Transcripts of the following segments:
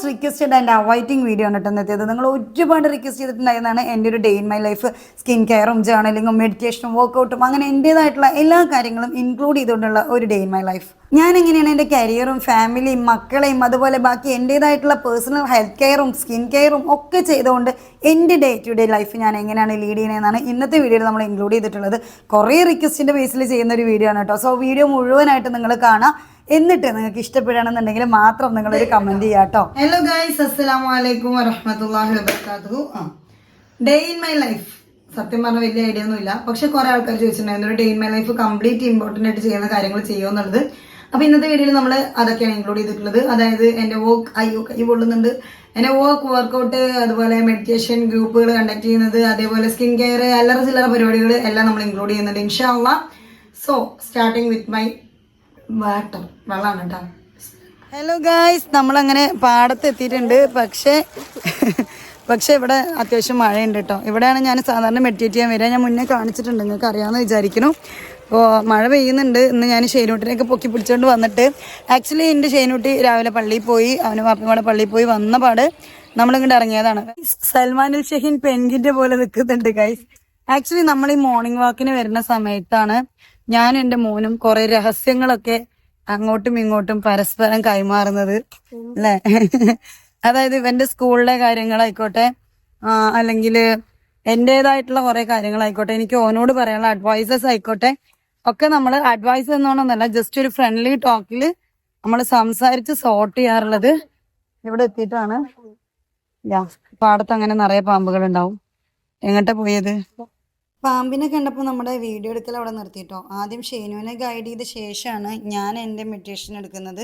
Most requested and awaiting video ആണ് കേട്ടോ എത്തിയത് നിങ്ങൾ ഒരുപാട് റിക്വസ്റ്റ് ചെയ്തിട്ടുണ്ടായിരുന്നതാണ് എന്റെ ഒരു day in my life skin കെയറും ജേർണലിങ്ങും മെഡിറ്റേഷനും വർക്കൗട്ടും അങ്ങനെ എന്റേതായിട്ടുള്ള എല്ലാ കാര്യങ്ങളും ഇൻക്ലൂഡ് ചെയ്തുകൊണ്ടുള്ള ഒരു ഡേ ഇൻ മൈ ലൈഫ് ഞാൻ എങ്ങനെയാണ് എന്റെ കരിയറും ഫാമിലിയും മക്കളെയും അതുപോലെ ബാക്കി എന്റേതായിട്ടുള്ള പേഴ്സണൽ ഹെൽത്ത് കെയറും സ്കിൻ കെയറും ഒക്കെ ചെയ്തുകൊണ്ട് എന്റെ ഡേ ടു ഡേ ലൈഫ് ഞാൻ എങ്ങനെയാണ് ലീഡ് ചെയ്യുന്നതെന്നാണ് ഇന്നത്തെ വീഡിയോയിൽ നമ്മൾ ഇൻക്ലൂഡ് ചെയ്തിട്ടുള്ളത്. കുറേ റിക്വസ്റ്റിന്റെ ബേസിൽ ചെയ്യുന്ന ഒരു വീഡിയോ ആണ് കേട്ടോ. സോ വീഡിയോ മുഴുവനായിട്ട് നിങ്ങൾ കാണാം എന്നിട്ട് നിങ്ങൾക്ക് ഇഷ്ടപ്പെടുകയാണെന്നുണ്ടെങ്കിൽ മാത്രം നിങ്ങൾ ഒരു കമന്റ് ചെയ്യാട്ടോ ഹലോ ഗൈസ് അസ്സലാമു അലൈക്കും വറഹ്മത്തുള്ളാഹി വബറകാതുഹു ഡേ ഇൻ മൈ ലൈഫ് സത്യം പറഞ്ഞ വലിയ ഐഡിയ ഒന്നും ഇല്ല. പക്ഷെ കുറെ ആൾക്കാർ ചോദിച്ചിട്ടുണ്ടായിരുന്നു day in my life complete important ആയിട്ട് ചെയ്യുന്ന കാര്യങ്ങൾ ചെയ്യുമെന്നുള്ളത് അപ്പൊ ഇന്നത്തെ വീഡിയോയിൽ നമ്മൾ അതൊക്കെയാണ് ഇൻക്ലൂഡ് ചെയ്തിട്ടുള്ളത്. അതായത് എന്റെ വർക്ക് അയ്യോ കൈ പൊള്ളുന്നുണ്ട്. എന്റെ വർക്ക് വർക്കൗട്ട് അതുപോലെ മെഡിറ്റേഷൻ ഗ്രൂപ്പുകൾ കണ്ടക്ട് ചെയ്യുന്നത് അതേപോലെ സ്കിൻ കെയർ അല്ലറ ചില്ലറ പരിപാടികൾ എല്ലാം നമ്മൾ ഇൻക്ലൂഡ് ചെയ്യുന്നുണ്ട് inshallah so starting with my hello guys നമ്മളങ്ങനെ പാടത്ത് എത്തിയിട്ടുണ്ട്. പക്ഷേ പക്ഷേ ഇവിടെ അത്യാവശ്യം മഴയുണ്ട് കേട്ടോ. ഇവിടെയാണ് ഞാൻ സാധാരണ മെഡിറ്റേറ്റ് ചെയ്യാൻ വരിക. ഞാൻ മുന്നേ കാണിച്ചിട്ടുണ്ട്. നിങ്ങൾക്ക് അറിയാമെന്ന് വിചാരിക്കുന്നു. അപ്പോൾ മഴ പെയ്യുന്നുണ്ട്. ഇന്ന് ഞാൻ ഷെയ്നൂട്ടിനെയൊക്കെ പൊക്കി പിടിച്ചുകൊണ്ട് വന്നിട്ട്. ആക്ച്വലി എന്റെ ഷെയ്നൂട്ടി രാവിലെ പള്ളിയിൽ പോയി. അവന് പാപ്പിമാടെ പള്ളിയിൽ പോയി വന്ന പാട് നമ്മളിങ്ങോട്ട് ഇറങ്ങിയതാണ് സൽമാനുൽ ഷഹീൻ പെൻഗിന്റെ പോലെ നിൽക്കുന്നുണ്ട് ഗൈസ് ആക്ച്വലി നമ്മൾ ഈ മോർണിംഗ് വാക്കിന് വരുന്ന സമയത്താണ് ഞാൻ എന്റെ മോനും കുറേ രഹസ്യങ്ങളൊക്കെ അങ്ങോട്ടും ഇങ്ങോട്ടും പരസ്പരം കൈമാറുന്നത് അല്ലെ? അതായത് ഇവന്റെ സ്കൂളിലെ കാര്യങ്ങളായിക്കോട്ടെ അല്ലെങ്കിൽ എന്റേതായിട്ടുള്ള കുറെ കാര്യങ്ങളായിക്കോട്ടെ എനിക്ക് ഓനോട് പറയാനുള്ള അഡ്വൈസസ് ആയിക്കോട്ടെ ഒക്കെ നമ്മൾ അഡ്വൈസ് എന്നോണമെന്നല്ല ജസ്റ്റ് ഒരു ഫ്രണ്ട്ലി ടോക്കിൽ നമ്മൾ സംസാരിച്ച് സോർട്ട് ചെയ്യാറുള്ളത് ഇവിടെ എത്തിയിട്ടാണ്. പാടത്ത് അങ്ങനെ നിറയെ പാമ്പുകൾ ഉണ്ടാവും എങ്ങോട്ടാ പോയത്? പാമ്പിനെ കണ്ടപ്പോൾ നമ്മുടെ വീഡിയോ എടുക്കൽ അവിടെ നിർത്തിയിട്ടോ? ആദ്യം ഷേനുവിനെ ഗൈഡ് ചെയ്ത ശേഷമാണ് ഞാൻ എന്റെ മെഡിറ്റേഷൻ എടുക്കുന്നത്.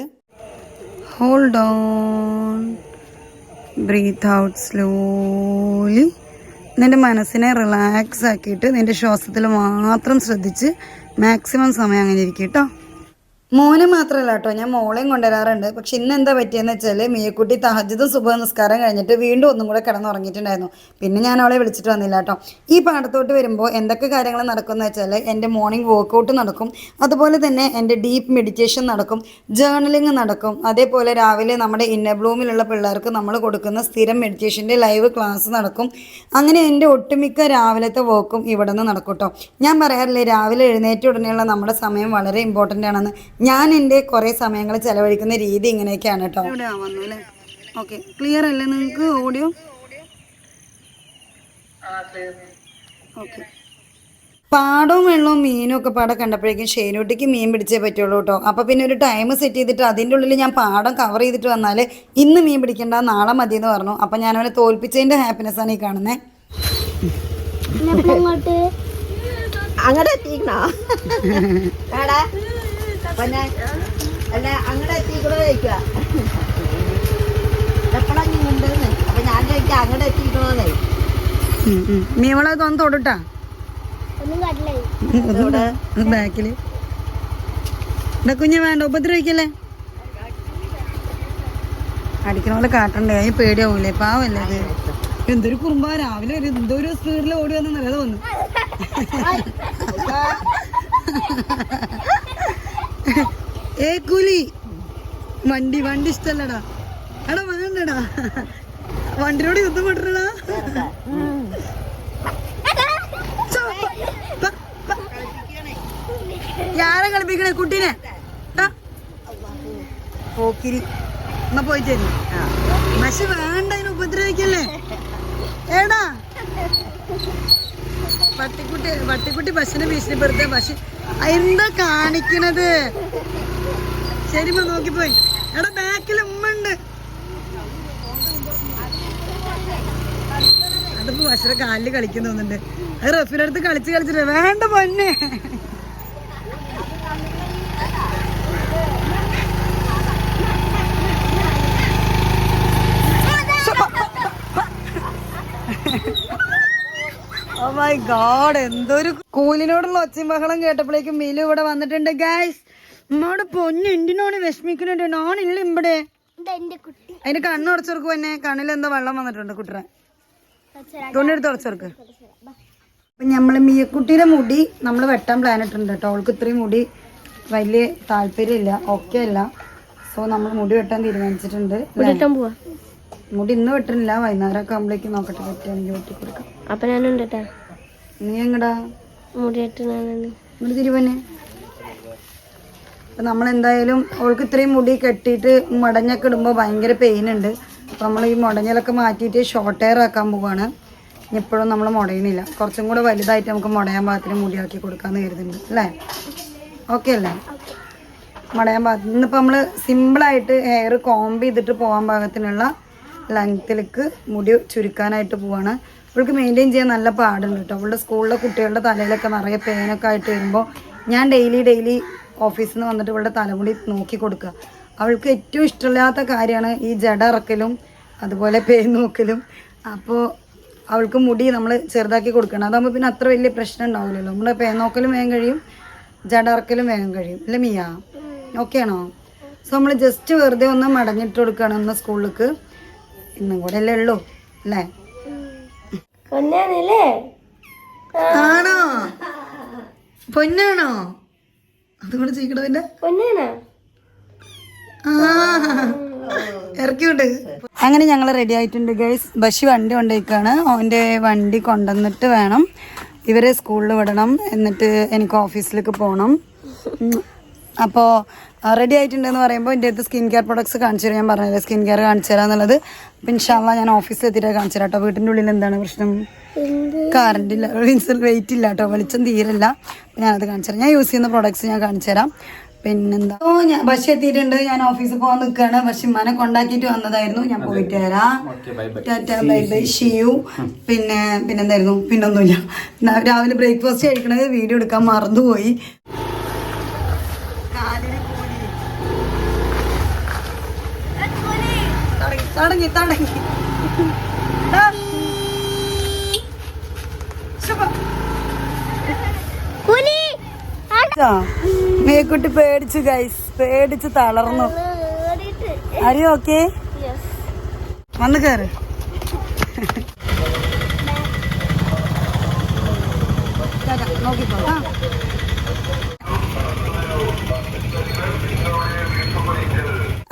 Hold on breathe out slowly നിന്റെ മനസ്സിനെ റിലാക്സ് ആക്കിയിട്ട് നിന്റെ ശ്വാസത്തിൽ മാത്രം ശ്രദ്ധിച്ച് മാക്സിമം സമയം അങ്ങനെ ഇരിക്കും കേട്ടോ. മോനെ മാത്രമല്ല കേട്ടോ ഞാൻ മോളെയും കൊണ്ടുവരാറുണ്ട്. പക്ഷെ ഇന്ന് എന്താ പറ്റിയെന്ന് വെച്ചാൽ മിയക്കുട്ടി തഹജതും സുബഹ നിസ്കാരം കഴിഞ്ഞിട്ട് വീണ്ടും ഒന്നും കൂടെ കിടന്നുറങ്ങിയിട്ടുണ്ടായിരുന്നു. പിന്നെ ഞാൻ അവളെ വിളിച്ചിട്ട് വന്നില്ല കേട്ടോ. ഈ പാടത്തോട്ട് വരുമ്പോൾ എന്തൊക്കെ കാര്യങ്ങൾ നടക്കുമെന്ന് വെച്ചാൽ എന്റെ മോർണിംഗ് വർക്കൗട്ട് നടക്കും. അതുപോലെ തന്നെ എന്റെ ഡീപ്പ് മെഡിറ്റേഷൻ നടക്കും. ജേർണലിങ് നടക്കും. അതേപോലെ രാവിലെ നമ്മുടെ ഇന്നർ ബ്ലൂമിലുള്ള പിള്ളേർക്ക് നമ്മൾ കൊടുക്കുന്ന സ്ഥിരം മെഡിറ്റേഷന്റെ ലൈവ് ക്ലാസ് നടക്കും. അങ്ങനെ എന്റെ ഒട്ടുമിക്ക രാവിലത്തെ വർക്കും ഇവിടെ നിന്ന് നടക്കും കേട്ടോ. ഞാൻ പറയാറില്ലേ രാവിലെ എഴുന്നേറ്റ ഉടനെയുള്ള നമ്മുടെ സമയം വളരെ ഇമ്പോർട്ടന്റ് ആണെന്ന്. ഞാൻ എന്റെ കുറേ സമയങ്ങൾ ചെലവഴിക്കുന്ന രീതി ഇങ്ങനെയൊക്കെയാണ് കേട്ടോ. ഓക്കെ ക്ലിയർ അല്ലേ നിങ്ങൾക്ക് ഓഡിയോ ഓക്കെ പാടവും വെള്ളവും മീനും ഒക്കെ പാടെ കണ്ടപ്പോഴേക്കും ഷേനൂട്ടിക്ക് മീൻ പിടിച്ചേ പറ്റുള്ളൂ കേട്ടോ. അപ്പോൾ പിന്നെ ഒരു ടൈം സെറ്റ് ചെയ്തിട്ട് അതിന്റെ ഉള്ളിൽ ഞാൻ പാടം കവർ ചെയ്തിട്ട് വന്നാൽ ഇന്ന് മീൻ പിടിക്കണ്ട നാളെ മതി എന്ന് പറഞ്ഞു. അപ്പം ഞാൻ അവനെ തോൽപ്പിച്ചതിന്റെ ഹാപ്പിനെസ് ആണ് ഈ കാണുന്നത് അങ്ങോട്ട് അല്ല അങ്ങടെ എത്തിക്കണോ ചോദിക്കുക എപ്പോഴാ നീ ഉണ്ടെന്ന്? അപ്പൊ ഞാൻ ചോദിക്കാം അങ്ങടെ എത്തിക്കണോന്നേ മീമളെ തോന്നു തൊടുട്ടാ? ബാക്കിൽ. ബാക്കിൽ കുഞ്ഞ് വേണ്ട ഉപദ്രവിക്കല്ലേ? അടിക്കണ പോലെ കാട്ടണ്ടേ? അതിന് പേടിയാവൂലേ? പാവല്ലേ എന്തൊരു കുറുമ്പ രാവിലെ ഒരു എന്തൊരു സ്പീഡിൽ ഓടി വന്നു നല്ലത് വന്നു. ഏ കൂലി. വണ്ടി വണ്ടി ഇഷ്ടല്ലടാ. എടാ വേണ്ടടാ വണ്ടിയോട് യുദ്ധം പെട്ടടാ ഞാനെ കളിപ്പിക്കണേ കുട്ടീനെ? ട്ടാ. പോക്കിരി. എന്നാ പോയിട്ട് വരും. പക്ഷെ വേണ്ട അതിന് ഉപദ്രവിക്കല്ലേ? ഏടാ. പട്ടിക്കുട്ടി പട്ടിക്കുട്ടി ബസ്സിനെ ഭീഷണിപ്പെടുത്ത പക്ഷെ എന്താ കാണിക്കണത്? ശരി മാ നോക്കിപ്പോയി. എടാ ബാക്കിൽ ഉമ്മണ്ട് അതിപ്പോ ബസ്സിന്റെ കാലിൽ കളിക്കുന്നുണ്ട് അത് റഫിന്റെ അടുത്ത് കളിച്ച് കളിച്ചിട്ട് വേണ്ട പൊന്നെ. മൈ ഗോഡ് എന്തൊരു കൂലിനോടുള്ള ഒച്ചയും ബഹളം കേട്ടപ്പോഴേക്കും മിലു ഇവിടെ വന്നിട്ടുണ്ട് ഗൈസ് നമ്മടെ പൊന്നു എന്തിനോട് വിഷമിക്കുന്നുണ്ട് നാണില്ല ഇവിടെ. അതിന്റെ കണ്ണ് ഉടച്ചോർക്ക് തന്നെ കണ്ണിൽ എന്തോ വെള്ളം വന്നിട്ടുണ്ട് കുട്ടറെ തുണിയെടുത്ത് ഉടച്ചോർക്ക് അപ്പൊ നമ്മൾ മിയക്കുട്ടിയുടെ മുടി നമ്മൾ വെട്ടാൻ പ്ലാൻ ഇട്ടിട്ടുണ്ട് കേട്ടോ. അവൾക്ക് ഇത്രയും മുടി വലിയ താല്പര്യമില്ല. ഓക്കെ അല്ല. സോ നമ്മൾ മുടി വെട്ടാൻ തീരുമാനിച്ചിട്ടുണ്ട്. മുടി ഇന്ന് വെട്ടണില്ല. വൈകുന്നേരം ഒക്കെ ആകുമ്പോഴേക്ക് നോക്കട്ടെ പറ്റുകയാണെങ്കിൽ വെട്ടി കൊടുക്കാം. അപ്പൊ ഞാനുണ്ട് നീ എങ്ങടാ? മുടി ഞാൻ ഇങ്ങോട്ട് തിരുവന്നെ. അപ്പം നമ്മളെന്തായാലും അവൾക്ക് ഇത്രയും മുടി കെട്ടിയിട്ട് മുടഞ്ഞൊക്കെ ഇടുമ്പോൾ ഭയങ്കര പെയിൻ ഉണ്ട്. അപ്പം നമ്മൾ ഈ മുടഞ്ഞലൊക്കെ മാറ്റിയിട്ട് ഷോർട്ട് ഹെയർ ആക്കാൻ പോവുകയാണ് ഇപ്പോഴും നമ്മൾ മുടയണില്ല. കുറച്ചും കൂടെ വലുതായിട്ട് നമുക്ക് മുടയാൻ പാകത്തിന് ആക്കി കൊടുക്കാമെന്ന് കരുതുന്നുണ്ട് അല്ലേ? ഓക്കെ അല്ലേ? മുടയാൻ പാകത്തിന് ഇന്നിപ്പോൾ നമ്മൾ സിമ്പിളായിട്ട് ഹെയർ കോംബ് ചെയ്തിട്ട് പോകാൻ പാകത്തിനുള്ള ലെങ്ത്തിലേക്ക് മുടി ചുരുക്കാനായിട്ട് പോവാണ്. അവൾക്ക് മെയിന്റെയിൻ ചെയ്യാൻ നല്ല പാടുണ്ട് കേട്ടോ. അവളുടെ സ്കൂളിലെ കുട്ടികളുടെ തലയിലൊക്കെ നിറയെ പേനൊക്കെ ആയിട്ട് വരുമ്പോൾ ഞാൻ ഡെയിലി ഡെയിലി ഓഫീസിൽ നിന്ന് വന്നിട്ട് ഇവളുടെ തലമുടി നോക്കി കൊടുക്കുക. അവൾക്ക് ഏറ്റവും ഇഷ്ടമില്ലാത്ത കാര്യമാണ് ഈ ജട ഇറക്കലും അതുപോലെ പേ നോക്കലും. അപ്പോൾ അവൾക്ക് മുടി നമ്മൾ ചെറുതാക്കി കൊടുക്കണം. അതാകുമ്പോൾ പിന്നെ അത്ര വലിയ പ്രശ്നം ഉണ്ടാവില്ലല്ലോ. നമ്മുടെ പേ നോക്കലും വേഗം കഴിയും ജട ഇറക്കലും വേഗം കഴിയും. അല്ലേ മിയ? ഓക്കെ ആണോ? സോ നമ്മൾ ജസ്റ്റ് വെറുതെ ഒന്ന് മടങ്ങിട്ട് കൊടുക്കുകയാണ് ഒന്ന് സ്കൂളിലേക്ക്. ഇന്നും കൂടെ അല്ലേ ഉള്ളൂ അല്ലേ? ആണോ? പൊന്നാണോ? പിന്നെ? കൊന്നാണോ ഇറക്കിവിട്ട് അങ്ങനെ ഞങ്ങൾ റെഡി ആയിട്ടുണ്ട് ഗൈസ് ബഷി വണ്ടി കൊണ്ടേക്കാണ്. അവന്റെ വണ്ടി കൊണ്ടുവന്നിട്ട് വേണം. ഇവരെ സ്കൂളിൽ വിടണം. എന്നിട്ട് എനിക്ക് ഓഫീസിലേക്ക് പോകണം അപ്പോൾ റെഡി ആയിട്ടുണ്ടെന്ന് പറയുമ്പോൾ എന്റെ അടുത്ത് സ്കിൻ കെയർ പ്രൊഡക്ട്സ് കാണിച്ചു തരാം. ഞാൻ പറഞ്ഞത് സ്കിൻ കെയർ കാണിച്ചു തരാം എന്നുള്ളത്. അപ്പം ഇൻഷാല്ല ഞാൻ ഓഫീസിൽ എത്തിയിട്ട് കാണിച്ചു തരാം കേട്ടോ വീട്ടിന്റെ ഉള്ളിൽ എന്താണ് പ്രശ്നം? കറണ്ട് ഇല്ല. മീൻസ് വെയിറ്റ് ഇല്ല കേട്ടോ വെളിച്ചം തീരില്ല അപ്പം ഞാനത് കാണിച്ചു തരാം. ഞാൻ യൂസ് ചെയ്യുന്ന പ്രൊഡക്ട്സ് ഞാൻ കാണിച്ചു തരാം. പിന്നെന്താ? ഓ ഞാൻ ബസ് എത്തിയിട്ടുണ്ട്. ഞാൻ ഓഫീസിൽ പോകാൻ നിൽക്കുകയാണ് പക്ഷെ ഉമ്മാനെ കൊണ്ടാക്കിയിട്ട് വന്നതായിരുന്നു. ഞാൻ പോയിട്ട് വരാം. ടാറ്റ ബൈ ബൈ ഷിയു പിന്നെ പിന്നെന്തായിരുന്നു? പിന്നൊന്നുമില്ല. ന- രാവിലെ ബ്രേക്ക്ഫാസ്റ്റ് കഴിക്കണത് വീഡിയോ എടുക്കാൻ മറന്നുപോയി. തുടങ്ങി തുടങ്ങി. മേക്കുട്ടി പേടിച്ചു ഗൈസ് പേടിച്ച് തളർന്നു. അറിയോ ഓക്കെ? വന്ന് കയറ് നോക്കിക്കോ.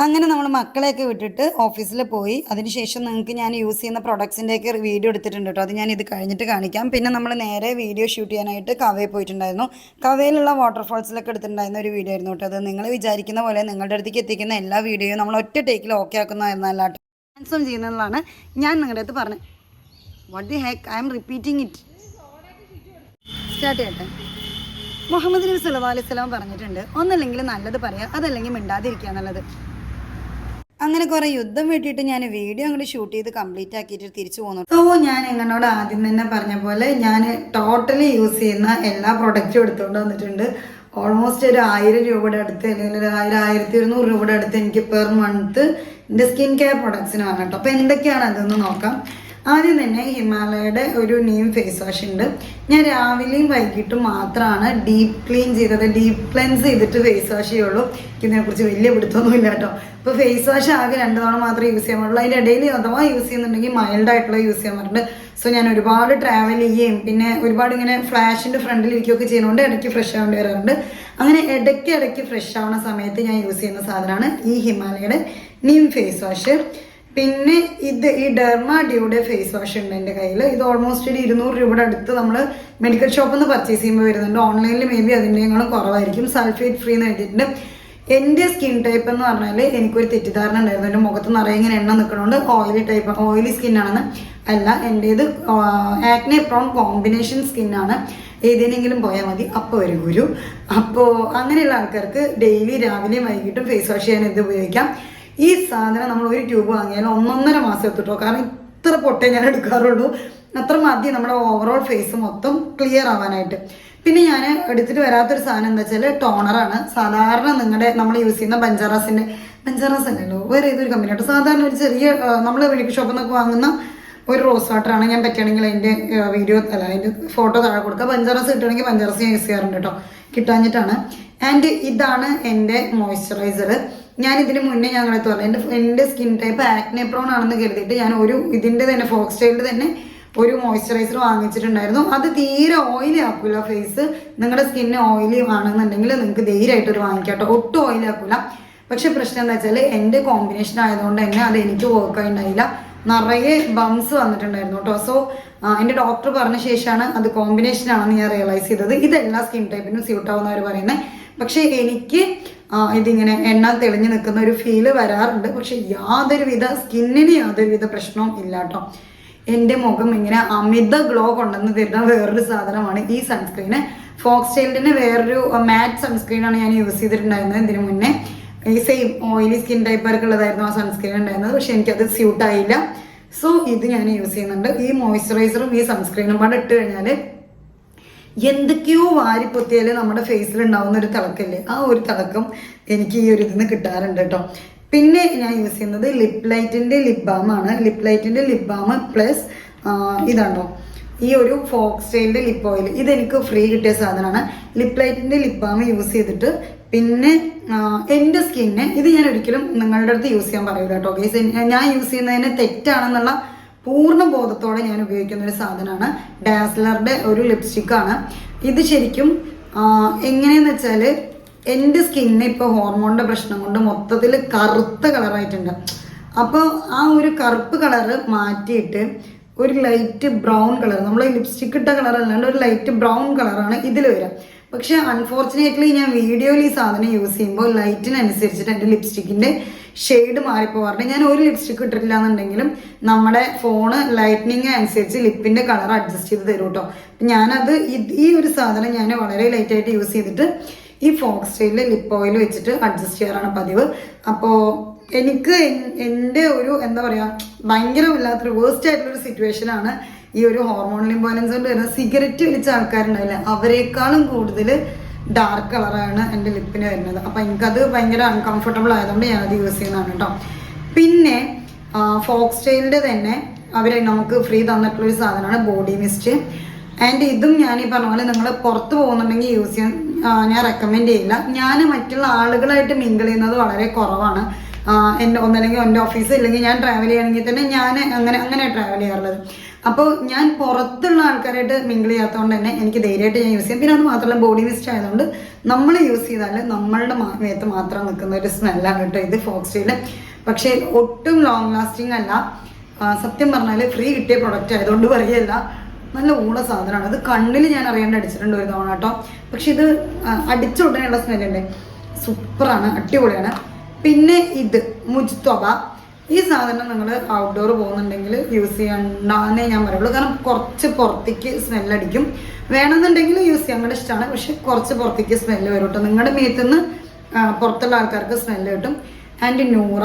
അങ്ങനെ നമ്മൾ മക്കളെയൊക്കെ വിട്ടിട്ട് ഓഫീസിൽ പോയി. അതിനുശേഷം നിങ്ങൾക്ക് ഞാൻ യൂസ് ചെയ്യുന്ന പ്രൊഡക്ട്സിന്റെയൊക്കെ വീഡിയോ എടുത്തിട്ടുണ്ട് കേട്ടോ. അത് ഞാൻ ഇത് കഴിഞ്ഞിട്ട് കാണിക്കാം. പിന്നെ നമ്മൾ നേരെ വീഡിയോ ഷൂട്ട് ചെയ്യാനായിട്ട് കവയിൽ പോയിട്ടുണ്ടായിരുന്നു. കവയിലുള്ള വാട്ടർഫോൾസിലൊക്കെ എടുത്തിട്ടുണ്ടായിരുന്ന ഒരു വീഡിയോ ആയിരുന്നു കേട്ടോ അത്. നിങ്ങൾ വിചാരിക്കുന്ന പോലെ നിങ്ങളുടെ അടുത്തേക്ക് എത്തിക്കുന്ന എല്ലാ വീഡിയോയും നമ്മൾ ഒറ്റ ടേക്കിൽ ഓക്കെ ആക്കുന്നതായിരുന്നല്ല ഡാൻസും ചെയ്യുന്നതാണ് ഞാൻ നിങ്ങളുടെ അടുത്ത് പറഞ്ഞു what the heck I'm repeating it start ചെയ്യട്ടെ. മുഹമ്മദ് നബി സല്ലല്ലാഹു അലൈഹി സ്വലാം പറഞ്ഞിട്ടുണ്ട്. ഒന്നല്ലെങ്കിൽ നല്ലത് പറയാം അതല്ലെങ്കിൽ മിണ്ടാതിരിക്കുക എന്നുള്ളത്. അങ്ങനെ കുറെ യുദ്ധം വെട്ടിയിട്ട് ഞാൻ വീഡിയോ അങ്ങോട്ട് ഷൂട്ട് ചെയ്ത് കംപ്ലീറ്റ് ആക്കിയിട്ട് തിരിച്ചു പോകുന്നു സോ ഞാൻ നിങ്ങളോട് ആദ്യം തന്നെ പറഞ്ഞ പോലെ ഞാൻ ടോട്ടലി യൂസ് ചെയ്യുന്ന എല്ലാ പ്രൊഡക്റ്റും എടുത്തുകൊണ്ട് വന്നിട്ടുണ്ട്. ഓൾമോസ്റ്റ് ഒരു ആയിരം രൂപയുടെ അടുത്ത് അല്ലെങ്കിൽ ഒരു ആയിരം ആയിരത്തി ഒരുന്നൂറ് രൂപയുടെ അടുത്ത് എനിക്ക് പെർ മന്ത് എന്റെ സ്കിൻ കെയർ പ്രൊഡക്ട്സിന് വേണം കേട്ടോ അപ്പോൾ എന്തൊക്കെയാണ് അതെന്ന് നോക്കാം. ആദ്യം തന്നെ ഹിമാലയയുടെ ഒരു നീം ഫേസ് വാഷ് ഉണ്ട്. ഞാൻ രാവിലെയും വൈകിട്ടും മാത്രമാണ് ഡീപ്പ് ക്ലീൻ ചെയ്തത്. ഡീപ്പ് ക്ലെൻസ് ചെയ്തിട്ട് ഫേസ് വാഷ് ചെയ്യുള്ളൂ. ഇതിനെക്കുറിച്ച് വലിയ പിടുത്തമൊന്നുമില്ല കേട്ടോ. ഇപ്പോൾ ഫേസ് വാഷ് ആകെ രണ്ട് തവണ മാത്രമേ യൂസ് ചെയ്യാൻ പാടുള്ളൂ. അതിന്റെ ഇടയിൽ അഥവാ യൂസ് ചെയ്യുന്നുണ്ടെങ്കിൽ മൈൽഡ് ആയിട്ടുള്ള യൂസ് ചെയ്യാൻ പറ്റുന്നുണ്ട്. സോ ഞാൻ ഒരുപാട് ട്രാവൽ ചെയ്യുകയും പിന്നെ ഒരുപാട് ഇങ്ങനെ ഫ്ലാഷിന്റെ ഫ്രണ്ടിൽ ഇരിക്കുകയൊക്കെ ചെയ്യുന്നതുകൊണ്ട് ഇടയ്ക്ക് ഫ്രഷ് ആവേണ്ടി വരാറുണ്ട്. അങ്ങനെ ഇടയ്ക്ക് ഇടയ്ക്ക് ഫ്രഷ് ആവുന്ന സമയത്ത് ഞാൻ യൂസ് ചെയ്യുന്ന സാധനമാണ് ഈ ഹിമാലയയുടെ നീം ഫേസ് വാഷ് പിന്നെ ഇത് ഈ ഡെർമ ഡ്യൂയുടെ ഫേസ് വാഷ് ഉണ്ട് എന്റെ കയ്യിൽ. ഇത് ഓൾമോസ്റ്റ് ഒരു ഇരുന്നൂറ് രൂപയുടെ അടുത്ത് നമ്മൾ മെഡിക്കൽ ഷോപ്പിൽ നിന്ന് പർച്ചേസ് ചെയ്യുമ്പോൾ വരുന്നുണ്ട്. ഓൺലൈനിൽ മേ ബി അതിന്റെയും കുറവായിരിക്കും. സൾഫേറ്റ് ഫ്രീ എന്ന് എഴുതിയിട്ടുണ്ട്. എന്റെ സ്കിൻ ടൈപ്പ് എന്ന് പറഞ്ഞാൽ എനിക്കൊരു തെറ്റിദ്ധാരണ ഉണ്ടായിരുന്നു. എന്റെ മുഖത്ത് നിറയെ ഇങ്ങനെ എണ്ണ നിൽക്കണോണ്ട്. ഓയിലി ടൈപ്പ് ഓയിലി സ്കിന്നാണെന്ന് അല്ല എന്റേത് ആക്നെ പ്രോൺ കോമ്പിനേഷൻ സ്കിന്നാണ് ഏതിനെങ്കിലും പോയാൽ മതി. അപ്പോൾ ഒരു ഗുരു. അപ്പോൾ അങ്ങനെയുള്ള ആൾക്കാർക്ക് ഡെയിലി രാവിലെയും വൈകിട്ടും ഫേസ് വാഷ് ചെയ്യാൻ ഇത് ഉപയോഗിക്കാം. ഈ സാധനം നമ്മൾ ഒരു ട്യൂബ് വാങ്ങിയാൽ ഒന്നൊന്നര മാസം എത്തിട്ടോ കാരണം ഇത്ര പൊട്ടേ ഞാൻ എടുക്കാറുള്ളൂ. അത്ര മതി നമ്മുടെ ഓവറോൾ ഫേസ് മൊത്തം ക്ലിയർ ആവാനായിട്ട്. പിന്നെ ഞാൻ എടുത്തിട്ട് വരാത്തൊരു സാധനം എന്താ വെച്ചാൽ ടോണറാണ് സാധാരണ നിങ്ങളുടെ നമ്മൾ യൂസ് ചെയ്യുന്ന ബഞ്ചാറാസിന്റെ ബഞ്ചാറാസ് അല്ലല്ലോ. വേറെ ഏതൊരു കമ്പനി ആട്ടോ സാധാരണ ഒരു ചെറിയ നമ്മൾ മെഡിക്കൽ ഷോപ്പിൽ നിന്നൊക്കെ വാങ്ങുന്ന ഒരു റോസ് വാട്ടറാണ് ഞാൻ പറ്റുകയാണെങ്കിൽ അതിന്റെ വീഡിയോ അല്ല അതിന്റെ ഫോട്ടോ താഴെ കൊടുക്കുക ബഞ്ചറാസ് കിട്ടുകയാണെങ്കിൽ ബഞ്ചറാസ് ഞാൻ യൂസ് ചെയ്യാറുണ്ട് കേട്ടോ കിട്ടാഞ്ഞിട്ടാണ്. ആൻഡ് ഇതാണ് എന്റെ മോയ്സ്ചറൈസർ ഞാൻ ഇതിന് മുന്നേ ഞങ്ങളടുത്ത് പറഞ്ഞു എന്റെ എന്റെ സ്കിൻ ടൈപ്പ് ആക്നെപ്രോൺ ആണെന്ന് കരുതിയിട്ട് ഞാൻ ഒരു ഇതിന്റെ തന്നെ ഫോക്സ് സ്റ്റൈലിന്റെ തന്നെ ഒരു മോയ്സ്ചറൈസർ വാങ്ങിച്ചിട്ടുണ്ടായിരുന്നു. അത് തീരെ ഓയിലി ആക്കൂല ഫേസ് നിങ്ങളുടെ സ്കിന്ന് ഓയിലി ആണെന്നുണ്ടെങ്കിൽ നിങ്ങൾക്ക് ധൈര്യമായിട്ട് ഒരു വാങ്ങിക്കാം കേട്ടോ ഒട്ടും ഓയിലി ആക്കൂല. പക്ഷെ പ്രശ്നം എന്താ വെച്ചാൽ എന്റെ കോമ്പിനേഷൻ ആയതുകൊണ്ട് തന്നെ അത് എനിക്ക് വർക്ക് ഉണ്ടായില്ല നിറയെ ബംസ് വന്നിട്ടുണ്ടായിരുന്നു കേട്ടോ സോ എന്റെ ഡോക്ടർ പറഞ്ഞ ശേഷമാണ് അത് കോമ്പിനേഷൻ ആണെന്ന് ഞാൻ റിയലൈസ് ചെയ്തത്. ഇതെല്ലാ സ്കിൻ ടൈപ്പിനും സ്യൂട്ട് ആവുന്നവർ പറയുന്നത് പക്ഷേ എനിക്ക് ഇതിങ്ങനെ എണ്ണ തെളിഞ്ഞു നിൽക്കുന്ന ഒരു ഫീൽ വരാറുണ്ട്. പക്ഷെ യാതൊരുവിധ സ്കിന്നിന് യാതൊരുവിധ പ്രശ്നവും ഇല്ല കേട്ടോ എന്റെ മുഖം ഇങ്ങനെ അമിത ഗ്ലോ കൊണ്ടുവന്ന് തരുന്ന വേറൊരു സാധനമാണ് ഈ സൺസ്ക്രീന് ഫോക്സ് ടൈലിന്റെ വേറൊരു മാറ്റ് സൺസ്ക്രീനാണ് ഞാൻ യൂസ് ചെയ്തിട്ടുണ്ടായിരുന്നത് ഇതിനു മുന്നേ. ഈ സെയിം ഓയിലി സ്കിൻ ടൈപ്പർക്ക് ഉള്ളതായിരുന്നു ആ സൺസ്ക്രീൻ ഉണ്ടായിരുന്നത്. പക്ഷെ എനിക്കത് സ്യൂട്ടായില്ല സോ ഇത് ഞാൻ യൂസ് ചെയ്യുന്നുണ്ട്. ഈ മോയ്സ്ചറൈസറും ഈ സൺസ്ക്രീനും പാടെ ഇട്ട് കഴിഞ്ഞാൽ എന്തൊക്കെയോ വാരിപ്പൊത്തിയാൽ നമ്മുടെ ഫേസിൽ ഉണ്ടാവുന്ന ഒരു തിളക്കല്ലേ? ആ ഒരു തിളക്കം എനിക്ക് ഈ ഒരു ഇതിന്ന് കിട്ടാറുണ്ട് കേട്ടോ. പിന്നെ ഞാൻ യൂസ് ചെയ്യുന്നത് ലിപ് ലൈറ്റിന്റെ ലിപ് ബാം ആണ്. ലിപ് ലൈറ്റിന്റെ ലിപ് ബാം പ്ലസ് ഇതാണോ ഈ ഒരു ഫോക്സ് സ്റ്റൈലിന്റെ ലിപ്പ് ഓയിൽ. ഇതെനിക്ക് ഫ്രീ കിട്ടിയ സാധനമാണ്. ലിപ് ലൈറ്റിന്റെ ലിപ് ബാം യൂസ് ചെയ്തിട്ട് പിന്നെ എന്റെ സ്കിന്നെ ഇത് ഞാൻ ഒരിക്കലും നിങ്ങളുടെ അടുത്ത് യൂസ് ചെയ്യാൻ പറയൂല കേട്ടോ ഗൈസ്. ഞാൻ യൂസ് ചെയ്യുന്നതിന് തെറ്റാണെന്നുള്ള പൂർണ ബോധത്തോടെ ഞാൻ ഉപയോഗിക്കുന്ന ഒരു സാധനമാണ് ഡാസ്ലറുടെ ഒരു ലിപ്സ്റ്റിക്കാണ് ഇത് ശരിക്കും എങ്ങനെയെന്ന് വെച്ചാൽ എന്റെ സ്കിന്ന് ഇപ്പോൾ ഹോർമോണിന്റെ പ്രശ്നം കൊണ്ട് മൊത്തത്തിൽ കറുത്ത കളറായിട്ടുണ്ട്. അപ്പോൾ ആ ഒരു കറുപ്പ് കളറ് മാറ്റിയിട്ട് ഒരു ലൈറ്റ് ബ്രൗൺ കളർ നമ്മൾ ലിപ്സ്റ്റിക് ഇട്ട കളർ അല്ലാണ്ട് ഒരു ലൈറ്റ് ബ്രൗൺ കളറാണ് ഇതിൽ വരിക. പക്ഷെ അൺഫോർച്ചുനേറ്റ്ലി ഞാൻ വീഡിയോയിൽ ഈ സാധനം യൂസ് ചെയ്യുമ്പോൾ ലൈറ്റിനനുസരിച്ചിട്ട് എന്റെ ലിപ്സ്റ്റിക്കിന്റെ ഷെയ്ഡ് മാറിപ്പോവാറുണ്ട് ഞാൻ ഒരു ലിപ്സ്റ്റിക് ഇട്ടിട്ടില്ല എന്നുണ്ടെങ്കിലും നമ്മുടെ ഫോണ് ലൈറ്റ്നിങ് അനുസരിച്ച് ലിപ്പിന്റെ കളർ അഡ്ജസ്റ്റ് ചെയ്ത് തരും കേട്ടോ ഞാനത് ഈ ഒരു സാധനം ഞാൻ വളരെ ലൈറ്റായിട്ട് യൂസ് ചെയ്തിട്ട് ഈ ഫോക്സ് സ്റ്റൈലിൽ ലിപ്പ് ഓയിൽ വെച്ചിട്ട് അഡ്ജസ്റ്റ് ചെയ്യാറാണ് പതിവ്. അപ്പോൾ എനിക്ക് എൻ- എന്റെ ഒരു എന്താ പറയുക ഭയങ്കരമില്ലാത്തൊരു വേസ്റ്റ് ആയിട്ടുള്ളൊരു സിറ്റുവേഷനാണ് ഈ ഒരു ഹോർമോൺ ഇംബാലൻസ് കൊണ്ട് വരുന്ന സിഗരറ്റ് വലിച്ച ആൾക്കാരുണ്ടാവില്ല. അവരെക്കാളും കൂടുതൽ ഡാർക്ക് കളറാണ് എന്റെ ലിപ്പിന് വരുന്നത്. അപ്പം എനിക്കത് ഭയങ്കര അൺകംഫർട്ടബിൾ ആയതുകൊണ്ട് ഞാനത് യൂസ് ചെയ്യുന്നതാണ് കേട്ടോ പിന്നെ ഫോക്സ് ടെയിലിന്റെ തന്നെ അവർ നമുക്ക് ഫ്രീ തന്നിട്ടുള്ളൊരു സാധനമാണ് ബോഡി മിസ്റ്റ് ആൻഡ് ഇതും ഞാൻ ഈ പറഞ്ഞ പോലെ നിങ്ങൾ പുറത്ത് പോകുന്നുണ്ടെങ്കിൽ യൂസ് ചെയ്യാൻ ഞാൻ റെക്കമെൻഡ് ചെയ്യില്ല. ഞാൻ മറ്റുള്ള ആളുകളായിട്ട് മിങ്കിൾ ചെയ്യുന്നത് വളരെ കുറവാണ്. എന്റെ ഒന്നല്ലെങ്കിൽ എന്റെ ഓഫീസ് ഇല്ലെങ്കിൽ ഞാൻ ട്രാവൽ ചെയ്യണമെങ്കിൽ തന്നെ ഞാൻ അങ്ങനെ അങ്ങനെ ട്രാവൽ ചെയ്യാറുള്ളത്. അപ്പോൾ ഞാൻ പുറത്തുള്ള ആൾക്കാരായിട്ട് മിങ്കിൾ ചെയ്യാത്തതുകൊണ്ട് തന്നെ എനിക്ക് ധൈര്യമായിട്ട് ഞാൻ യൂസ് ചെയ്യാം. പിന്നെ അത് മാത്രമല്ല ബോഡി മിസ്റ്റ് ആയതുകൊണ്ട് നമ്മൾ യൂസ് ചെയ്താൽ നമ്മളുടെ മേത്ത് മാത്രം നിൽക്കുന്ന ഒരു സ്മെല്ലാണ് കേട്ടോ ഇത് ഫോക്സ്റ്റൈൽ പക്ഷേ ഒട്ടും ലോങ് ലാസ്റ്റിംഗ് അല്ല. സത്യം പറഞ്ഞാൽ ഫ്രീ കിട്ടിയ പ്രൊഡക്റ്റ് ആയതുകൊണ്ട് പറയല്ല നല്ല ഊണ സാധനമാണ്. അത് കണ്ണിൽ ഞാൻ അറിയാണ്ട് അടിച്ചിട്ടുണ്ട് ഒരു തവണ കേട്ടോ. പക്ഷെ ഇത് അടിച്ച ഉടനെയുള്ള സൂപ്പറാണ് അടിപൊളിയാണ്. പിന്നെ ഇത് മുജ്തൊബ ഈ സാധനം നിങ്ങൾ ഔട്ട്ഡോർ പോകുന്നുണ്ടെങ്കിൽ യൂസ് ചെയ്യണ്ടെന്നേ ഞാൻ പറയുള്ളൂ. കാരണം കുറച്ച് പുറത്തേക്ക് സ്മെല്ലടിക്കും വേണമെന്നുണ്ടെങ്കിൽ യൂസ് ചെയ്യാൻ കൂടെ ഇഷ്ടമാണ്. പക്ഷെ കുറച്ച് പുറത്തേക്ക് സ്മെല്ല് വരും കേട്ടോ. നിങ്ങളുടെ മേത്തുനിന്ന് പുറത്തുള്ള ആൾക്കാർക്ക് സ്മെല്ല് കിട്ടും. ആൻഡ് നൂറ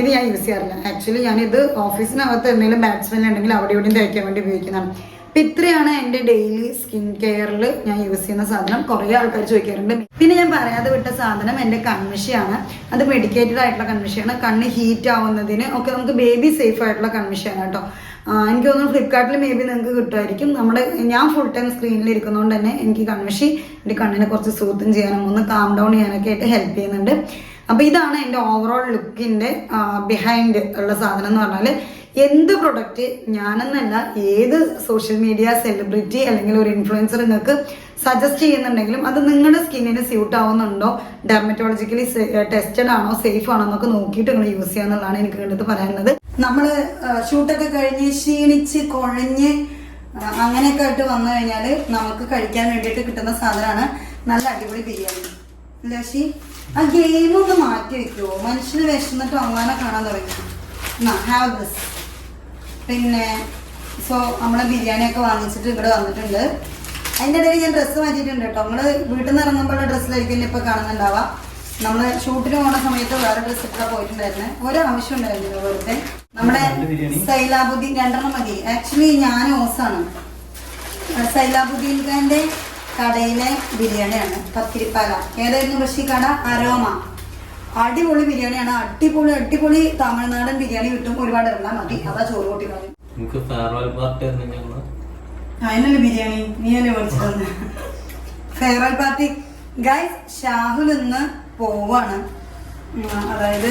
ഇത് ഞാൻ യൂസ് ചെയ്യാറില്ല. ആക്ച്വലി ഞാനിത് ഓഫീസിനകത്ത് എന്തെങ്കിലും ബാറ്റ്സ്മെൻ ഉണ്ടെങ്കിൽ അവിടെ ഇവിടെയും തേക്കാൻ വേണ്ടി ഉപയോഗിക്കുന്നതാണ്. അപ്പം ഇത്രയാണ് എന്റെ ഡെയിലി സ്കിൻ കെയറിൽ ഞാൻ യൂസ് ചെയ്യുന്ന സാധനം. കുറേ ആൾക്കാർ ചോദിക്കാറുണ്ട്. പിന്നെ ഞാൻ പറയാതെ വിട്ട സാധനം എന്റെ കൺമിഷയാണ്. അത് മെഡിക്കേറ്റഡ് ആയിട്ടുള്ള കൺമിഷയാണ്. കണ്ണ് ഹീറ്റ് ആവുന്നതിന് ഒക്കെ നമുക്ക് ബേബി സേഫ് ആയിട്ടുള്ള കൺമിഷയാണ് കേട്ടോ. എനിക്ക് തോന്നുന്നു ഫ്ലിപ്കാർട്ടിൽ മേ ബി നിങ്ങൾക്ക് കിട്ടുമായിരിക്കും. നമ്മുടെ ഞാൻ ഫുൾ ടൈം സ്ക്രീനിൽ ഇരിക്കുന്നതുകൊണ്ട് തന്നെ എനിക്ക് കൺമിഷി എന്റെ കണ്ണിനെ കുറച്ച് സൂത്തും ചെയ്യാനും ഒന്ന് കാം ഡൗൺ ചെയ്യാനൊക്കെ ആയിട്ട് ഹെൽപ്പ് ചെയ്യുന്നുണ്ട്. അപ്പോൾ ഇതാണ് എന്റെ ഓവറോൾ ലുക്കിന്റെ ബിഹൈൻഡ് ഉള്ള സാധനം എന്ന് പറഞ്ഞാൽ എന്ത് പ്രൊഡക്റ്റ് ഞാനെന്നല്ല ഏത് സോഷ്യൽ മീഡിയ സെലിബ്രിറ്റി അല്ലെങ്കിൽ ഒരു ഇൻഫ്ലുവൻസർ നിങ്ങൾക്ക് സജസ്റ്റ് ചെയ്യുന്നുണ്ടെങ്കിലും അത് നിങ്ങളുടെ സ്കിന്നിന് സ്യൂട്ട് ആവുന്നുണ്ടോ ഡെർമറ്റോളജിക്കലി ടെസ്റ്റഡ് ആണോ സേഫ് ആണോ എന്നൊക്കെ നോക്കിയിട്ട് നിങ്ങൾ യൂസ് ചെയ്യാന്നുള്ളതാണ് എനിക്ക് കണ്ടിട്ട് പറയാനുള്ളത്. നമ്മൾ ഷൂട്ടൊക്കെ കഴിഞ്ഞ് ക്ഷീണിച്ച് കുഴഞ്ഞ് അങ്ങനെയൊക്കെ ആയിട്ട് വന്നു കഴിഞ്ഞാൽ നമുക്ക് കഴിക്കാൻ വേണ്ടിയിട്ട് കിട്ടുന്ന സാധനമാണ് നല്ല അടിപൊളി ബിരിയാണി. ലക്ഷി ആ ഗെയിം ഒന്ന് മാറ്റി വെക്കുമോ മനുഷ്യന് വിശന്നിട്ട് അങ്ങനെ കാണാൻ തുടങ്ങി. ഹാവ് ദിസ് പിന്നെ സോ നമ്മളെ ബിരിയാണിയൊക്കെ വാങ്ങിച്ചിട്ട് ഇവിടെ വന്നിട്ടുണ്ട്. അതിന്റെ ഇടയിൽ ഞാൻ ഡ്രസ്സ് മാറ്റിയിട്ടുണ്ട് കേട്ടോ. നമ്മൾ വീട്ടിൽ നിന്ന് ഇറങ്ങുമ്പോഴുള്ള ഡ്രസ്സിലായിരിക്കും ഇപ്പോൾ കാണുന്നുണ്ടാവുക. നമ്മൾ ഷൂട്ടിന് പോകുന്ന സമയത്ത് വേറെ ഡ്രസ്സ് ഇട്ടാ പോയിട്ടുണ്ടായിരുന്നു. ഒരാവശ്യം ഉണ്ടായിരുന്നില്ല വെറുതെ. നമ്മുടെ സൈലാബുദ്ദീൻ രണ്ടെണ്ണം മതി. ആക്ച്വലി ഞാൻ ഓസാണ്. സൈലാബുദ്ദീൻ ഖാന്റെ കടയിലെ ബിരിയാണിയാണ്. പത്തിരിപ്പാല. ഏതായിരുന്നു കൃഷി കട? അരോമ. അടിപൊളി ബിരിയാണിയാണ്. അടിപൊളി അടിപൊളി തമിഴ്നാടൻ ബിരിയാണി കിട്ടും. ഒരുപാട് ഇറങ്ങാൻ മതി. അതാ ചോറ് കൂട്ടി എന്തെങ്കിലും അതിനല്ലേ ബിരിയാണി? നീ അല്ലേ വിളിച്ചത്? ഫെയർവെൽ പാർട്ടി ഗൈസ് ഷാഹുൽ ഇന്ന് പോവാണ്. അതായത്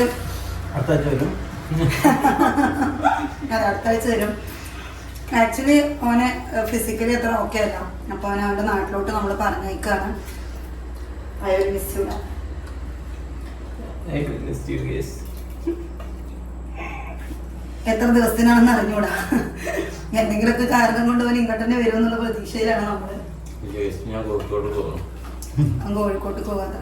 അടുത്താഴ്ച വരും. അത് അടുത്താഴ്ച വരും. ആക്ച്വലി അവനെ ഫിസിക്കലി അത്ര ഓക്കെ അല്ല. അപ്പൊ അവനെ അവന്റെ നാട്ടിലോട്ട് നമ്മൾ പറഞ്ഞേക്കാണ് മിസ്. എത്ര ദിവസത്തിനാണെന്ന് അറിഞ്ഞൂടാ. എന്തെങ്കിലുമൊക്കെ കാരണം കൊണ്ട് അവൻ ഇങ്ങോട്ട് തന്നെ വരുമെന്നുള്ള പ്രതീക്ഷയിലാണ് നമ്മൾ. കോഴിക്കോട്ട് പോകാതെ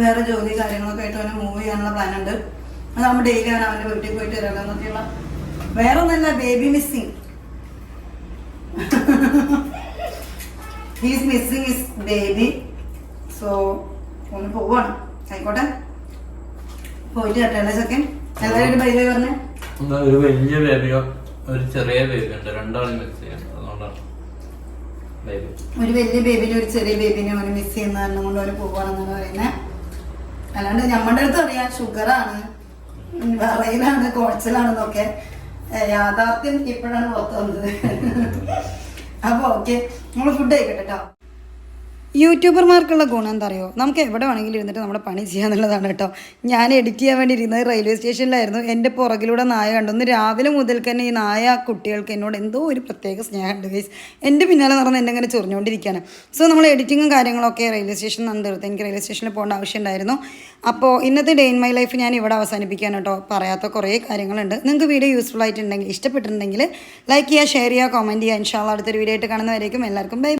വേറെ ജോലി കാര്യങ്ങളൊക്കെ ആയിട്ട് അവന് മൂവ് ചെയ്യാനുള്ള പ്ലാൻ ഉണ്ട്. അത് നമ്മൾ ഡെയിലി അവൻ അവന്റെ വീട്ടിൽ പോയിട്ട് വരാമല്ലോ എന്നൊക്കെയുള്ള വേറെ ഒന്നല്ല baby missing he's missing is baby so ഒന്ന് പോവാണ്. ആയിക്കോട്ടെ. പോയിട്ട് കേട്ടല്ലേ സെക്കൻഡ് എല്ലാവരും ഒരു പറഞ്ഞേ. ഒരു വലിയ ബേബിയോ ഒരു ചെറിയ ബേബി ഉണ്ട്. രണ്ടാളും മിസ് ചെയ്യാം അതുകൊണ്ടാണ് ബേബി ഒരു വലിയ ബേബിനെ ഒരു ചെറിയ ബേബിനെ അവന് മിസ് ചെയ്യുന്ന കാരണം കൊണ്ട് അവന് പോവാണെന്നാണ് പറയുന്നത് അല്ലാണ്ട് നമ്മുടെ അടുത്ത് അറിയാം ഷുഗറാണ് വിറയിലാണ് കുഴച്ചിലാണെന്നൊക്കെ യാഥാർത്ഥ്യം ഇപ്പോഴാണ് പുറത്തു വന്നത്. അപ്പോൾ ഓക്കെ നമ്മൾ ഫുഡ് കഴിക്കട്ടെ കേട്ടോ യൂട്യൂബർമാർക്കുള്ള ഗുണം എന്താ അറിയോ നമുക്ക് എവിടെ വേണമെങ്കിലും ഇരുന്നിട്ട് നമ്മുടെ പണി ചെയ്യാന്നുള്ളതാണ് കേട്ടോ. ഞാൻ എഡിറ്റ് ചെയ്യാൻ വേണ്ടി ഇരുന്നത് റെയിൽവേ സ്റ്റേഷനിലായിരുന്നു എന്റെ പുറകിലൂടെ നായ കണ്ടു. ഒന്ന് രാവിലെ മുതൽ തന്നെ ഈ നായ കുട്ടികൾക്ക് എന്നോട് എന്തോ ഒരു പ്രത്യേക സ്നേഹമുണ്ട് ഗൈസ് എന്റെ പിന്നാലെ നടന്ന് എന്നെ ഇങ്ങനെ ചൊറിഞ്ഞുകൊണ്ടിരിക്കുകയാണ്. സോ നമ്മൾ എഡിറ്റിങ്ങും കാര്യങ്ങളൊക്കെ റെയിൽവേ സ്റ്റേഷൻ നിന്ന് തീർത്ത് എനിക്ക് റെയിൽവേ സ്റ്റേഷനിൽ പോകേണ്ട ആവശ്യമുണ്ടായിരുന്നു. അപ്പോൾ ഇന്നത്തെ ഡേ ഇൻ മൈ ലൈഫ് ഞാൻ ഇവിടെ അവസാനിപ്പിക്കാൻ കേട്ടോ. പറയാത്ത കുറേ കാര്യങ്ങളുണ്ട്. നിങ്ങൾക്ക് വീഡിയോ യൂസ്ഫുൾ ആയിട്ടുണ്ടെങ്കിൽ ഇഷ്ടപ്പെട്ടിട്ടുണ്ടെങ്കിൽ ലൈക്ക് ചെയ്യുക ഷെയർ ചെയ്യുക കമന്റ് ചെയ്യുക. ഇൻഷാല്ല അടുത്തൊരു വീഡിയോ ആയിട്ട് കാണുന്നവരേക്കും എല്ലാവർക്കും ബൈ